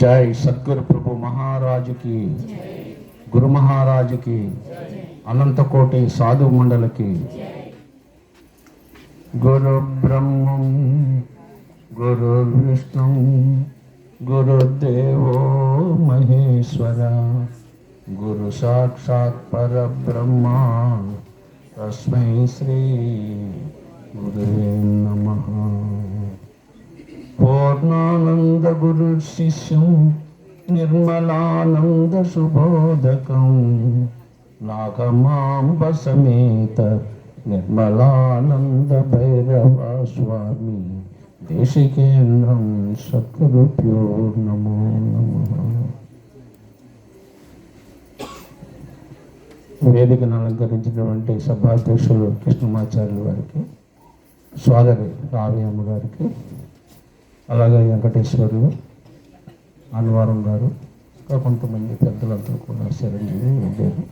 జై సద్గురు ప్రభు మహారాజుకి గురు మహారాజుకి అనంతకోటి సాధు మండలికి. గురు బ్రహ్మం గురు విష్ణు గురుదేవో మహేశ్వర గురు సాక్షాత్ పరబ్రహ్మ తస్మై శ్రీ గురువే నమ. పూర్ణానంద గురు శిష్యం నిర్మలానంద శుభోదకం నాగమాంబ సమేత నిర్మలానంద భైరవ స్వామి. దేశికేంద్రం సద్గురుభ్యో నమో నమ. వేదికను అలంకరించినటువంటి సభాధ్యక్షులు కృష్ణమాచార్యులు వారికి సోదరి రావయ్యమ్మ గారికి. అలాగే వెంకటేశ్వర్లు అన్నవరం గారు ఇంకా కొంతమంది పెద్దలంతా కూడా చిరంజీవి ఉండేది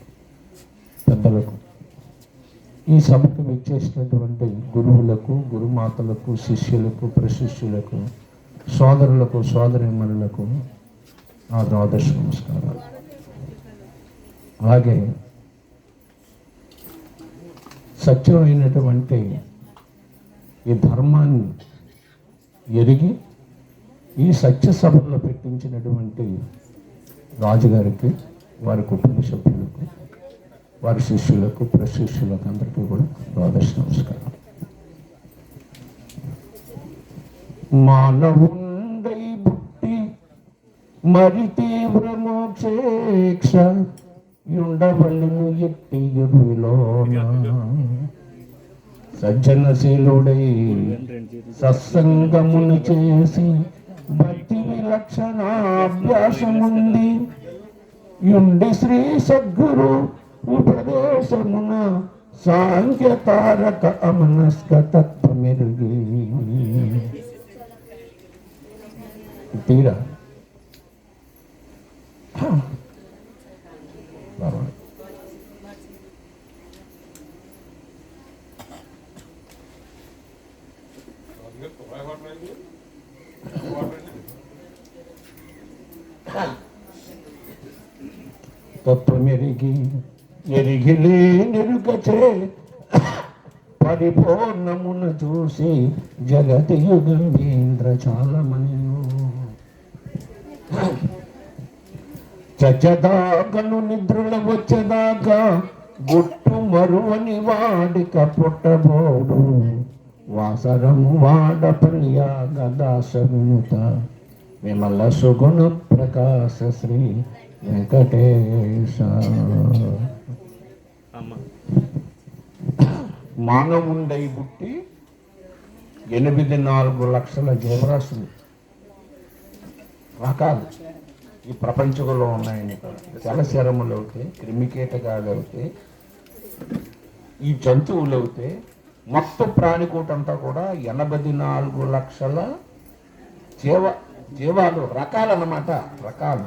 పెద్దలకు ఈ సభకు విచ్చేసినటువంటి గురువులకు గురుమాతలకు శిష్యులకు ప్రశిష్యులకు సోదరులకు సోదరిమణులకు నా ద్వాదశ నమస్కారాలు. అలాగే సత్యమైనటువంటి ఈ ధర్మాన్ని ఎరిగి ఈ సత్య సభలో పెట్టించినటువంటి రాజుగారికి వారి కుటుంబ సభ్యులకు వారి శిష్యులకు ప్రశిష్యులకు అందరికీ కూడా ద్వాదశ నమస్కారం. మానవుండై బుట్టి మరి తీవ్ర మోక్షేక్ష ఉండవల్లును ఎట్టి ఎరువిలోన సజ్జనశీలుడై సత్సంగమును చేసి భక్తి విలక్షణాభ్యాసముంది. యుండి శ్రీ సద్గురు ఉపదేశమున సాంఖ్య తారక అమనస్క తత్వమెరుగి తీరా? తత్వమెరిగి ఎరిగిలే నిరుగచే పరిపూర్ణమున చూసి జగతి యుగంబీంద్ర చాలమనియు. చచ్చదాకను నిద్రల వచ్చేదాకా గుట్టు మరువని వాడిక పుట్టబోడు. వాసరము వాడ ప్రియ గదా వినుత విమల సుగుణ ప్రకాశ శ్రీ వెంకటేశ మానవుండై పుట్టి ఎనిమిది నాలుగు లక్షల జీవరాశులు. రకాలు ఈ ప్రపంచంలో ఉన్నాయని జలశరములు అవుతాయి క్రిమికీటకాలు అవుతాయి ఈ జంతువులు అవుతాయి మొత్తం ప్రాణికూటంతా కూడా ఎనభై నాలుగు లక్షల జీవ జీవాలు రకాలన్నమాట. రకాలు.